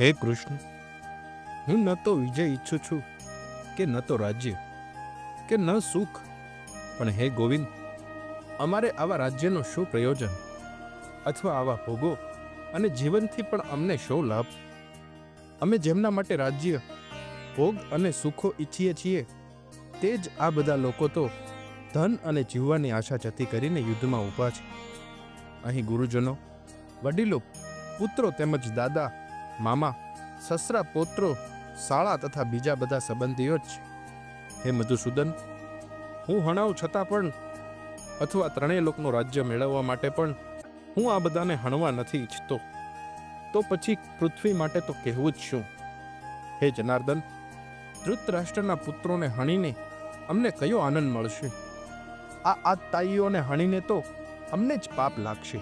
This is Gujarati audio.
હે કૃષ્ણ, હું ન તો વિજય ઈચ્છું છું કે ન તો રાજ્ય, કે ન સુખ. પણ હે ગોવિંદ, અમારે આવા રાજ્યનો શું પ્રયોજન? અથવા આવા ભોગો અને જીવનથી પણ અમને શો લાભ? અમે જેમના માટે રાજ્ય, ભોગ અને સુખો ઈચ્છીએ છીએ, તે જ આ બધા લોકો તો ધન અને જીવવાની આશા જતી કરીને યુદ્ધમાં ઊભા છે. અહીં ગુરુજનો, વડીલો, પુત્રો તેમજ દાદા મામા, સસરા, પોત્રો, શાળા તથા બીજા બધા સંબંધીઓ જ છે. હે મધુસૂદન, હું હણાવ છતાં પણ અથવા ત્રણેય લોકનું રાજ્ય મેળવવા માટે પણ હું આ બધાને હણવા નથી ઈચ્છતો. તો પછી પૃથ્વી માટે તો કહેવું જ શું? હે જનાર્દન, ધૃતરાષ્ટ્રના પુત્રોને હણીને અમને કયો આનંદ મળશે? આ આ તાઈઓને હણીને તો અમને જ પાપ લાગશે.